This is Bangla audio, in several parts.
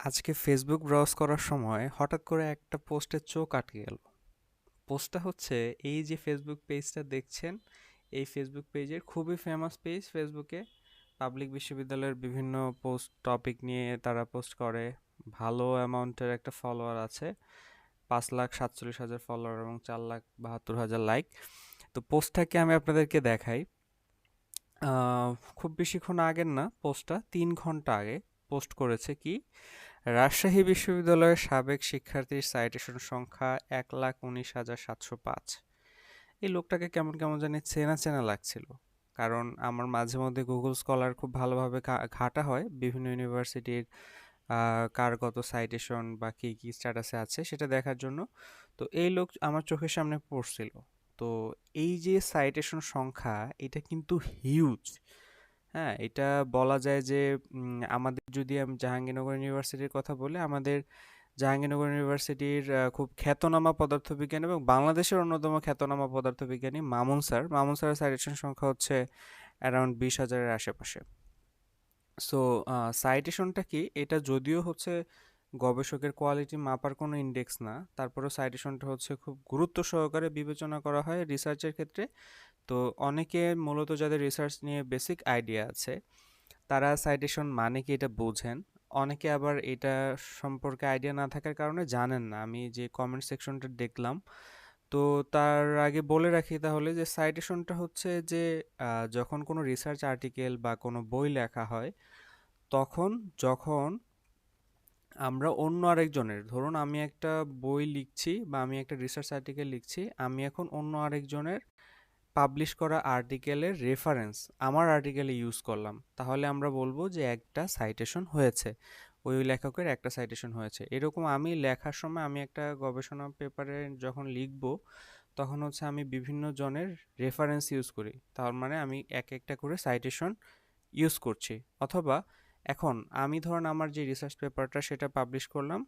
আজকে ফেসবুক ব্রাউজ করার সময় হঠাৎ করে একটা পোস্টের চোখ আটকে গেল। পোস্টটা হচ্ছে এই যে ফেসবুক পেজটা দেখছেন, এই ফেসবুক পেজের খুবই ফেমাস পেজ ফেসবুকে পাবলিক বিশ্ববিদ্যালয়ের বিভিন্ন পোস্ট টপিক নিয়ে তারা পোস্ট করে। ভালো অ্যামাউন্টের একটা ফলোয়ার আছে, পাঁচ লাখ সাতচল্লিশ হাজার ফলোয়ার এবং চার লাখ বাহাত্তর হাজার লাইক তো পোস্টটাকে আমি আপনাদেরকে দেখাই। খুব বেশিক্ষণ আগের না পোস্টটা তিন ঘণ্টা আগে পোস্ট করেছে কি? রাজশাহী বিশ্ববিদ্যালয়ের সাবেক শিক্ষার্থীর সাইটেশন সংখ্যা এক লাখ উনিশ হাজার সাতশো পাঁচ। এই লোকটাকে কেমন কেমন জানি চেনা চেনা লাগছিল। কারণ আমার মাঝে মধ্যে গুগল স্কলার খুব ভালোভাবে ঘাটা হয়। বিভিন্ন ইউনিভার্সিটির কার কত সাইটেশন বা কী কী স্ট্যাটাসে আছে সেটা দেখার জন্য। তো এই লোক আমার চোখের সামনে পড়ছিল। তো এই যে সাইটেশন সংখ্যা, এটা কিন্তু হিউজ হ্যাঁ এটা বলা যায় যে আমাদের যদি আমি, জাহাঙ্গীরনগর ইউনিভার্সিটির কথা বলি, আমাদের জাহাঙ্গীরনগর ইউনিভার্সিটির খুব খ্যাতনামা পদার্থবিজ্ঞানী এবং বাংলাদেশের অন্যতম খ্যাতনামা পদার্থবিজ্ঞানী মামুন স্যার। মামুন স্যারের সাইটেশন সংখ্যা হচ্ছে অ্যারাউন্ড বিশ হাজারের আশেপাশে। সো সাইটেশনটা কি? এটা যদিও হচ্ছে গবেষকের কোয়ালিটি মাপার কোনো ইন্ডেক্স না, তারপরেও সাইটেশনটা হচ্ছে খুব গুরুত্ব সহকারে বিবেচনা করা হয় রিসার্চের ক্ষেত্রে। তো অনেকে মূলত যাদের রিসার্চ নিয়ে বেসিক আইডিয়া আছে, তারা সাইটেশন মানে কি এটা বোঝেন। অনেকে আবার এটা সম্পর্কে আইডিয়া না থাকার কারণে জানেন না। আমি যে কমেন্ট সেকশনটা দেখলাম, তো তার আগে বলে রাখি তাহলে যে সাইটেশনটা হচ্ছে যে যখন কোনো রিসার্চ আর্টিকেল বা কোনো বই লেখা হয়, তখন যখন আমরা অন্য আরেকজনের, ধরুন আমি একটা বই লিখছি বা আমি একটা রিসার্চ আর্টিকেল লিখছি, আমি এখন অন্য আরেকজনের পাবলিশ করা আর্টিকেলের রেফারেন্স আমার আর্টিকেলে ইউজ করলাম। তাহলে আমরা বলব যে একটা সাইটেশন হয়েছে। ওই লেখকের একটা সাইটেশন হয়েছে। এরকম আমি লেখার সময় আমি একটা গবেষণা পেপারে যখন লিখব, তখন হচ্ছে আমি বিভিন্ন জনের রেফারেন্স ইউজ করি। তার মানে আমি এক একটা করে সাইটেশন ইউজ করছি। অথবা এখন আমি ধরেন আমার যে রিসার্চ পেপারটা সেটা পাবলিশ করলাম,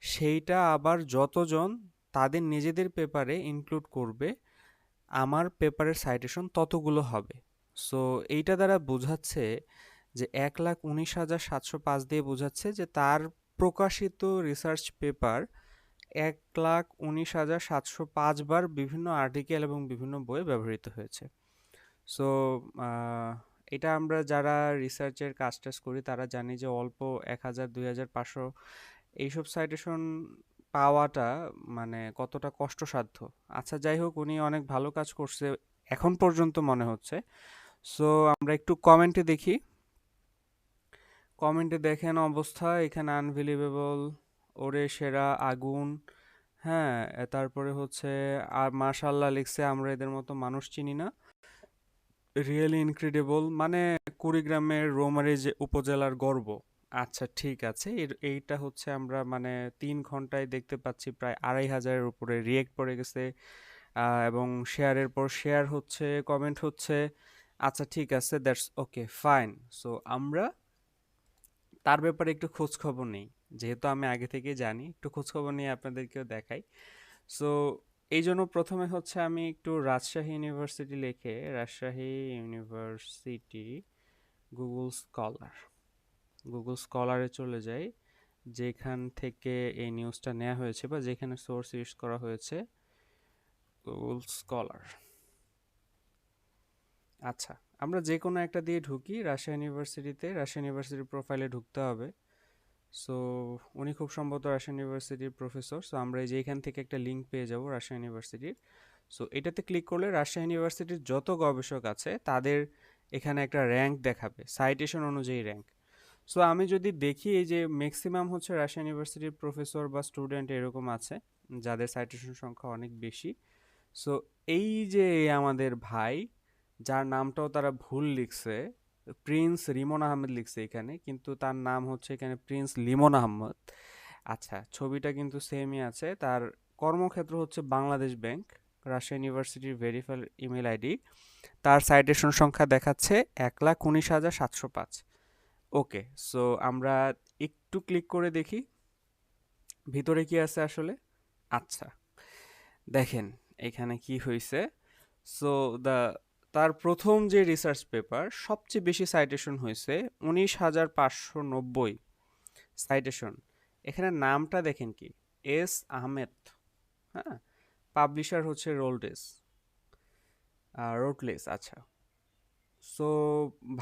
সেইটা আবার যতজন তাদের নিজেদের পেপারে ইনক্লুড করবে আমার পেপারের সাইটেশন ততগুলো হবে। সো, এইটা দ্বারা বোঝাচ্ছে যে এক লাখ উনিশ হাজার সাতশো পাঁচ দিয়ে বোঝাচ্ছে যে তার প্রকাশিত রিসার্চ পেপার এক লাখ উনিশ হাজার সাতশো পাঁচবার বিভিন্ন আর্টিকেল এবং বিভিন্ন বইয়ে ব্যবহৃত হয়েছে। সো এটা আমরা যারা রিসার্চের কাজ টাজ করি তারা জানি যে অল্প এক হাজার, দুই হাজার পাঁচশো এইসব সাইটেশন পাওয়াটা মানে কতটা কষ্টসাধ্য। আচ্ছা যাই হোক, উনি অনেক ভালো কাজ করছে এখন পর্যন্ত মনে হচ্ছে। সো আমরা একটু কমেন্টে দেখি। কমেন্টে দেখেন অবস্থা, এখানে আনবিলিভেবল ওরে সেরা আগুন। হ্যাঁ তারপরে হচ্ছে, আর মাশাল্লাহ লিখছে, আমরা এদের মতো মানুষ চিনি না। রিয়েলি ইনক্রেডিবল মানে কুড়িগ্রামের রৌমারী যে উপজেলার গর্ব। আচ্ছা ঠিক আছে। এর, এইটা হচ্ছে আমরা মানে তিন ঘন্টায় দেখতে পাচ্ছি প্রায় আড়াই হাজারের উপরে রিয়েক্ট পড়ে গেছে। এবং শেয়ারের পর শেয়ার হচ্ছে কমেন্ট হচ্ছে। আচ্ছা ঠিক আছে দ্যাটস ওকে ফাইন সো আমরা তার ব্যাপারে একটু খোঁজ খবর নেই। যেহেতু আমি আগে থেকে জানি, একটু খোঁজ খবর নিয়ে আপনাদেরকেও দেখাই। সো এই জন্য প্রথমে হচ্ছে আমি একটু রাজশাহী ইউনিভার্সিটি লিখে, Rajshahi university Google scholar Google স্কলারে চলে যাই, যেখান থেকে এই নিউজটা নেওয়া হয়েছে বা যেখানে সোর্স ইউজ করা হয়েছে গুগল স্কলার আচ্ছা আমরা যে কোনো একটা দিয়ে ঢুকি রাজশাহী ইউনিভার্সিটিতে রাশিয়া ইউনিভার্সিটির প্রোফাইলে ঢুকতে হবে। সো উনি খুব সম্ভবত রাশিয়া ইউনিভার্সিটির প্রফেসর সো আমরা যে এখান থেকে একটা লিঙ্ক পেয়ে যাব রাজশাহী ইউনিভার্সিটির সো এটাতে ক্লিক করলে রাশিয়া ইউনিভার্সিটির যত গবেষক আছে, তাদের এখানে একটা র্যাঙ্ক দেখাবে সাইটেশন অনুযায়ী র্যাঙ্ক সো আমি যদি দেখি এই যে ম্যাক্সিমাম হচ্ছে রাজশাহী ইউনিভার্সিটির প্রফেসর বা স্টুডেন্ট এরকম আছে, যাদের সাইটেশন সংখ্যা অনেক বেশি। সো এই যে আমাদের ভাই, যার নামটাও তারা ভুল লিখছে প্রিন্স রিমন আহমেদ লিখছে এখানে, কিন্তু তার নাম হচ্ছে এখানে প্রিন্স লিমন আহমদ আচ্ছা ছবিটা কিন্তু সেমই আছে। তার কর্মক্ষেত্র হচ্ছে বাংলাদেশ ব্যাংক রাজশাহী ইউনিভার্সিটির ভেরিফাইড ইমেল আইডি তার সাইটেশন সংখ্যা দেখাচ্ছে এক লাখ উনিশ হাজার সাতশো পাঁচ। ওকে, সো আমরা একটু ক্লিক করে দেখি। ভিতরে কি আছে আসলে? আচ্ছা দেখেন এখানে কি হয়েছে সো দ্য তার প্রথম যে রিসার্চ পেপার সবচেয়ে বেশি সাইটেশন হয়েছে উনিশ হাজার পাঁচশো নব্বই সাইটেশন এখানে নামটা দেখেন কি? এস আহমেদ হ্যাঁ? পাবলিশার হচ্ছে রোলডেস রোটলেস আচ্ছা। সো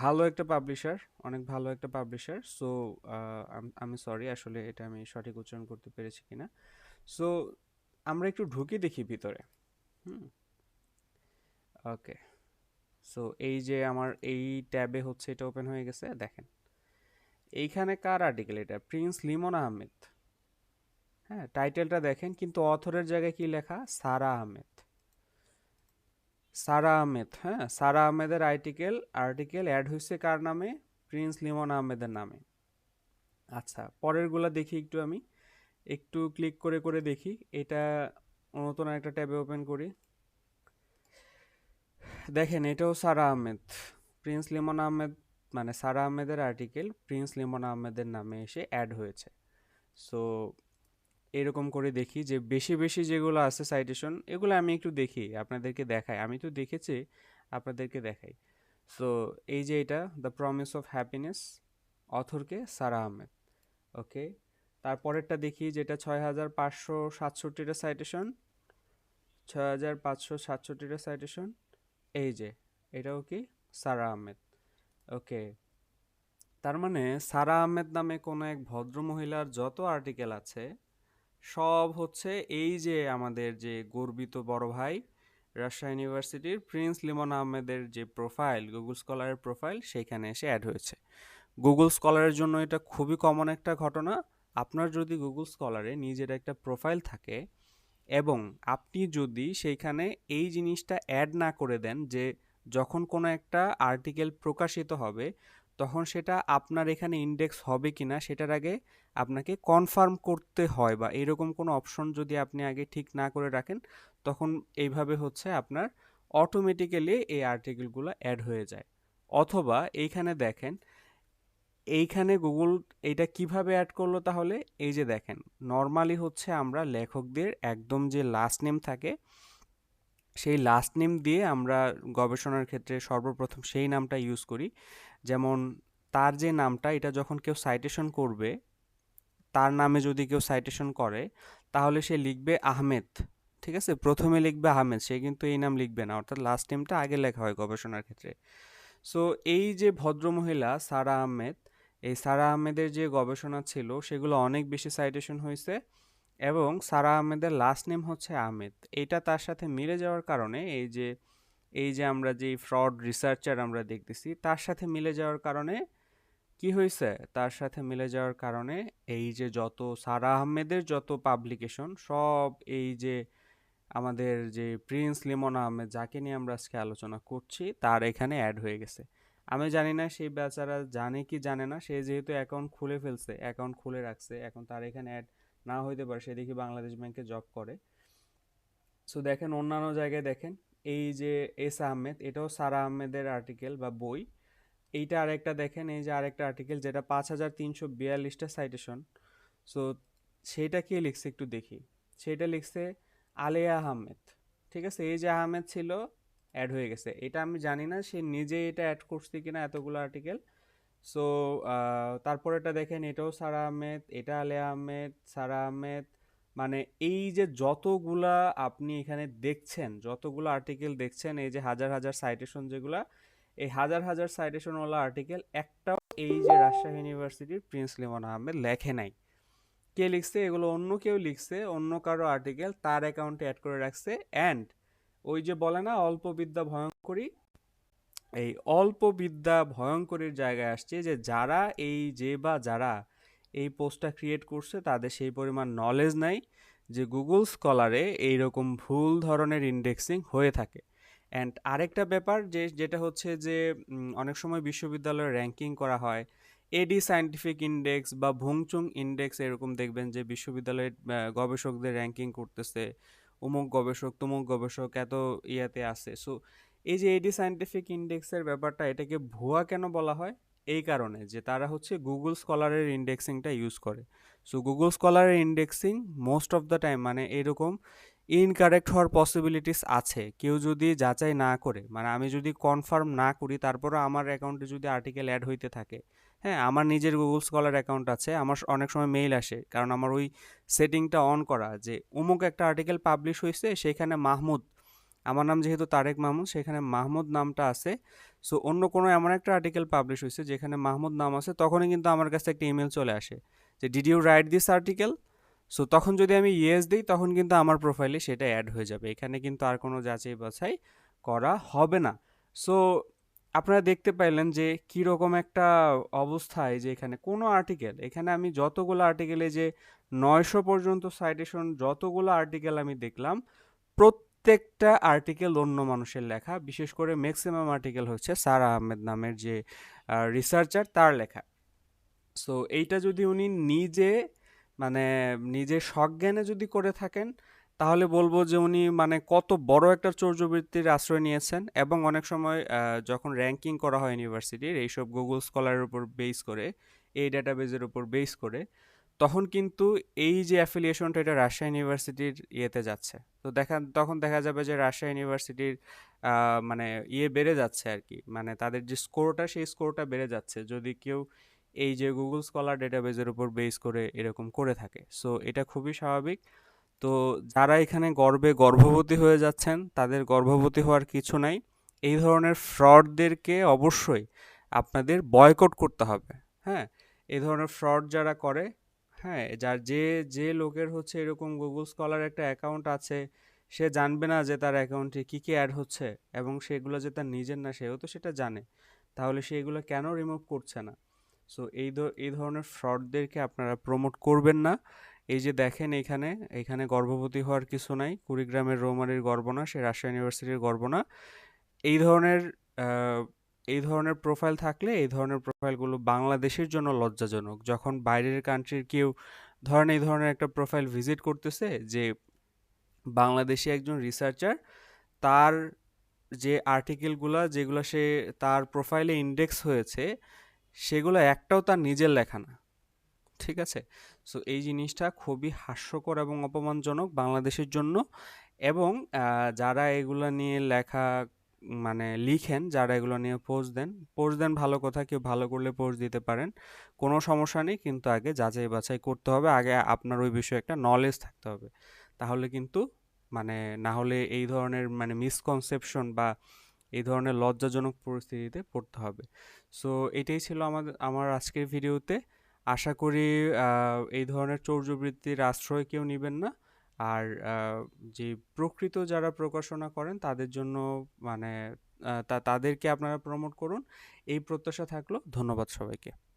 ভালো একটা পাবলিশার অনেক ভালো একটা পাবলিশার সো আমি সরি আসলে এটা আমি সঠিক উচ্চারণ করতে পেরেছি কিনা। সো আমরা একটু ঢুকি দেখি ভিতরে। হুম। ওকে সো এই যে আমার এই ট্যাবে হচ্ছে এটা ওপেন হয়ে গেছে, দেখেন। এইখানে কার আর্টিকেল এটা? প্রিন্স লিমন আহমেদ হ্যাঁ টাইটেলটা দেখেন, কিন্তু অথরের জায়গায় কি লেখা? সারা আহমেদ সারা আহমেদ হ্যাঁ? সারা আহমেদের আর্টিকেল আর্টিকেল অ্যাড হয়েছে কার নামে? প্রিন্স লিমন আহমেদের নামে। আচ্ছা পরেরগুলো দেখি একটু আমি। একটু ক্লিক করে করে দেখি। এটা নতুন একটা ট্যাবে ওপেন করি। দেখেন, এটাও সারা আহমেদ। প্রিন্স লিমন আহমেদ মানে সারা আহমেদের আর্টিকেল প্রিন্স লিমন আহমেদের নামে এসে অ্যাড হয়েছে। সো এরকম করে দেখি যে বেশি বেশি যেগুলো আছে সাইটেশন এগুলো আমি একটু দেখি, আপনাদেরকে দেখাই। আমি তো দেখেছি, আপনাদেরকে দেখাই। সো এই যে এটা দ্য প্রমিস অফ হ্যাপিনেস অথরকে সারা আহমেদ। ওকে তারপরেরটা দেখি যেটা ছয় হাজার পাঁচশো সাতষট্টিটা সাইটেশন ছয় হাজার পাঁচশো সাতষট্টিটা সাইটেশন এই যে, এটাও কি? সারা আহমেদ। ওকে তার মানে সারা আহমেদ নামে কোনো এক ভদ্র মহিলার যত আর্টিকেল আছে সব হচ্ছে এই যে আমাদের যে গর্বিত বড় ভাই রাজশাহী ইউনিভার্সিটির প্রিন্স লিমন আহমেদের যে প্রোফাইল গুগল স্কলারের প্রোফাইল, সেইখানে এসে অ্যাড হয়েছে। গুগল স্কলারের জন্য এটা খুবই কমন একটা ঘটনা। আপনার যদি গুগল স্কলারে নিজের একটা প্রোফাইল থাকে এবং আপনি যদি সেইখানে এই জিনিসটা অ্যাড না করে দেন যে যখন কোনো একটা আর্টিকেল প্রকাশিত হবে তখন সেটা আপনার এখানে ইন্ডেক্স হবে কি না সেটার আগে আপনাকে কনফার্ম করতে হয় বা এরকম কোনো অপশন যদি আপনি আগে ঠিক না করে রাখেন, তখন এইভাবে হচ্ছে আপনার অটোমেটিক্যালি এই আর্টিকেলগুলো অ্যাড হয়ে যায়। অথবা এইখানে দেখেন, এইখানে গুগল এইটা কীভাবে অ্যাড করল তাহলে? এই যে দেখেন নর্মালি হচ্ছে আমরা লেখকদের একদম যে লাস্ট নেম থাকে, সেই লাস্ট নেম দিয়ে আমরা গবেষণার ক্ষেত্রে সর্বপ্রথম সেই নামটা ইউজ করি। যেমন তার যে নামটা, এটা যখন কেউ সাইটেশন করবে, তার নামে যদি কেউ সাইটেশন করে, তাহলে সে লিখবে আহমেদ, ঠিক আছে? প্রথমে লিখবে আহমেদ, সে কিন্তু এই নাম লিখবে না, অর্থাৎ লাস্ট নেমটা আগে লেখা হয় গবেষণার ক্ষেত্রে। সো এই যে ভদ্রমহিলা সারা আহমেদ, এই সারা আহমেদের যে গবেষণা ছিল, সেগুলো অনেক বেশি সাইটেশন হয়েছে এবং সারা আহমেদের লাস্ট নেম হচ্ছে আহমেদ। এটা তার সাথে মিলে যাওয়ার কারণে এই যে এই যে আমরা যে ফ্রড রিসার্চার আমরা দেখতেছি, তার সাথে মিলে যাওয়ার কারণে কি হয়েছে? তার সাথে মিলে যাওয়ার কারণে এই যে যত সারা আহমেদের যত পাবলিকেশন সব এই যে আমাদের যে প্রিন্স লিমন আহমেদ, যাকে নিয়ে আমরা আজকে আলোচনা করছি, তার এখানে অ্যাড হয়ে গেছে। আমি জানি না সেই বেচারা জানে কি জানে না, সে যেহেতু অ্যাকাউন্ট খুলে ফেলছে অ্যাকাউন্ট খুলে রাখছে, এখন তার এখানে অ্যাড না হইতে পারে, সে দেখি বাংলাদেশ ব্যাংকে জব করে। সো দেখেন অন্যান্য জায়গায় দেখেন এই যে এস আহমেদ, এটাও সারা আহমেদের আর্টিকেল বা বই। এইটা আরেকটা দেখেন, এই যে আরেকটা আর্টিকেল যেটা পাঁচ হাজার তিনশো বিয়াল্লিশটা সাইটেশন সো সেইটা কে লিখছে একটু দেখি। সেটা লিখছে আলেয়া আহমেদ। ঠিক আছে? এই যে আহমেদ ছিল অ্যাড হয়ে গেছে। এটা আমি জানি না, সে নিজে এটা অ্যাড করছে কিনা এতগুলো আর্টিকেল সো তারপর এটা দেখেন, এটাও সারা আহমেদ, এটা আলেয়া আহমেদ, সারা আহমেদ। মানে এই যে যতগুলা আপনি এখানে দেখছেন, যতগুলো আর্টিকেল দেখছেন, এই যে হাজার হাজার সাইটেশন যেগুলা, এই হাজার হাজার সাইটেশনওয়ালা আর্টিকেল একটাও এই যে রাজশাহী ইউনিভার্সিটির প্রিন্স লিমন আহমেদ লেখে নাই। কে লিখছে? এগুলো অন্য কেউ লিখছে, অন্য কারও আর্টিকেল তার অ্যাকাউন্টে অ্যাড করে রাখছে অ্যান্ড ওই যে বলে না, অল্প বিদ্যা ভয়ঙ্করী, এই অল্প বিদ্যা ভয়ঙ্করীর জায়গায় আসছে যে যারা এই যে বা যারা এই পোস্টটা ক্রিয়েট করছে, তাদের সেই পরিমাণ নলেজ নাই যে গুগল স্কলারে এইরকম ভুল ধরনের ইন্ডেক্সিং হয়ে থাকে। অ্যান্ড আরেকটা ব্যাপার যে, যেটা হচ্ছে যে অনেক সময় বিশ্ববিদ্যালয়ের র্যাঙ্কিং করা হয় এডি সায়েন্টিফিক ইন্ডেক্স বা ভুংচুং ইন্ডেক্স এরকম দেখবেন যে বিশ্ববিদ্যালয়ের গবেষকদের র্যাঙ্কিং করতেছে অমুক গবেষক, তমুক গবেষক এত ইয়াতে আছে। সো এই যে এডি সায়েন্টিফিক ইন্ডেক্সের ব্যাপারটা, এটাকে ভুয়া কেন বলা হয়? এই কারণে যে তারা হচ্ছে গুগল স্কলারের ইন্ডেক্সিংটা ইউজ করে। So Google স্কলারের indexing most of the time মানে এরকম ইনকারেক্ট হওয়ার পসিবিলিটিস আছে। কেউ যদি যাচাই না করে মানে আমি যদি কনফার্ম না করি, তারপরও আমার অ্যাকাউন্টে যদি আর্টিকেল অ্যাড হইতে থাকে হ্যাঁ আমার নিজের গুগল স্কলার অ্যাকাউন্ট আছে, আমার অনেক সময় মেইল আসে, কারণ আমার ওই সেটিংটা অন করা যে অমুক একটা আর্টিকেল পাবলিশ হয়েছে সেখানে মাহমুদ আমার নাম যেহেতু তারেক মাহমুদ সেখানে মাহমুদ নামটা আছে। সো অন্য কোনো এমন একটা আর্টিকেল পাবলিশ হয়েছে যেখানে মাহমুদ নাম আছে, তখনই কিন্তু আমার কাছে একটা ইমেল চলে আসে যে did you write this article so তখন যদি আমি ইয়েস দিই, তখন কিন্তু আমার প্রোফাইলে সেটা অ্যাড হয়ে যাবে। এখানে কিন্তু আর কোনো যাচাই বাছাই করা হবে না। সো আপনারা দেখতে পাইলেন যে, কীরকম একটা অবস্থায় যে, এখানে কোনো আর্টিকেল এখানে আমি যতগুলো আর্টিকেলে যে, নয়শো পর্যন্ত সাইটেশন যতগুলো আর্টিকেল আমি দেখলাম প্রত্যেকটা আর্টিকেল অন্য মানুষের লেখা। বিশেষ করে ম্যাক্সিমাম আর্টিকেল হচ্ছে স্যার আহমেদ নামের যে রিসার্চার তার লেখা। সো এইটা যদি উনি নিজে মানে নিজের সজ্ঞানে যদি করে থাকেন, তাহলে বলব যে উনি মানে কত বড় একটা চৌর্যবৃত্তির আশ্রয় নিয়েছেন এবং অনেক সময় যখন র্যাঙ্কিং করা হয় ইউনিভার্সিটির এইসব গুগল স্কলারের উপর বেস করে, এই ডাটাবেজের উপর বেস করে তখন কিন্তু এই যে অ্যাফিলিয়েশনটা এটা রাজশাহী ইউনিভার্সিটির ইয়েতে যাচ্ছে। তো দেখা, তখন দেখা যাবে যে রাজশাহী ইউনিভার্সিটির মানে ইয়ে বেড়ে যাচ্ছে আর কি। মানে তাদের যে স্কোরটা সেই স্কোরটা বেড়ে যাচ্ছে। যদি কেউ এই যে গুগল স্কলার ডেটাবেজের উপর বেস করে এরকম করে থাকে। সো এটা খুবই স্বাভাবিক। তো যারা এখানে গর্বে গর্ভবতী হয়ে যাচ্ছেন, তাদের গর্ভবতী হওয়ার কিছু নাই। এই ধরনের ফ্রডদেরকে অবশ্যই আপনাদের বয়কট করতে হবে। হ্যাঁ? এই ধরনের ফ্রড যারা করে হ্যাঁ যার যে যে লোকের হচ্ছে এরকম গুগল স্কলার একটা অ্যাকাউন্ট আছে, সে জানবে না যে তার অ্যাকাউন্টে কী কী অ্যাড হচ্ছে এবং সেগুলো যে তার নিজের না, সেও তো সেটা জানে। তাহলে সে এগুলো কেন রিমুভ করছে না? সো এই এই ধরনের ফ্রডদেরকে আপনারা প্রমোট করবেন না। এই যে দেখেন এখানে এখানে গর্ভবতী হওয়ার কিছু নাই, কুড়িগ্রামের রৌমারির গর্ব না সে রাজশাহী ইউনিভার্সিটির গর্ব না এই ধরনের এই ধরনের প্রোফাইল থাকলে এই ধরনের প্রোফাইলগুলো বাংলাদেশের জন্য লজ্জাজনক। যখন বাইরের কান্ট্রির কেউ ধরেন এই ধরনের একটা প্রোফাইল ভিজিট করতেছে যে বাংলাদেশি একজন রিসার্চার তার যে আর্টিকেলগুলো যেগুলো সে তার প্রোফাইলে ইন্ডেক্স হয়েছে, সেগুলো একটাও তার নিজের লেখা না। ঠিক আছে? সো এই জিনিসটা খুবই হাস্যকর এবং অপমানজনক বাংলাদেশের জন্য এবং যারা এগুলো নিয়ে লেখা মানে লিখেন, যারা এগুলো নিয়ে পোস্ট দেন। পোস্ট দেন ভালো কথা, কেউ ভালো করলে পোস্ট দিতে পারেন। কোনো সমস্যা নেই, কিন্তু আগে যাচাই বাছাই করতে হবে। আগে আপনার ওই বিষয়ে একটা নলেজ থাকতে হবে। তাহলে কিন্তু মানে না হলে এই ধরনের মানে মিসকনসেপশন বা এই ধরনের লজ্জাজনক পরিস্থিতিতে পড়তে হবে। সো এটাই ছিল আমাদের আমার আজকের ভিডিওতে আশা করি এই ধরনের চৌর্যবৃত্তির আশ্রয় কেউ নেবেন না। আর যে প্রকৃত যারা প্রকাশনা করেন তাদের জন্য মানে তা, তাদেরকে আপনারা প্রমোট করুন। এই প্রত্যাশা থাকল। ধন্যবাদ সবাইকে।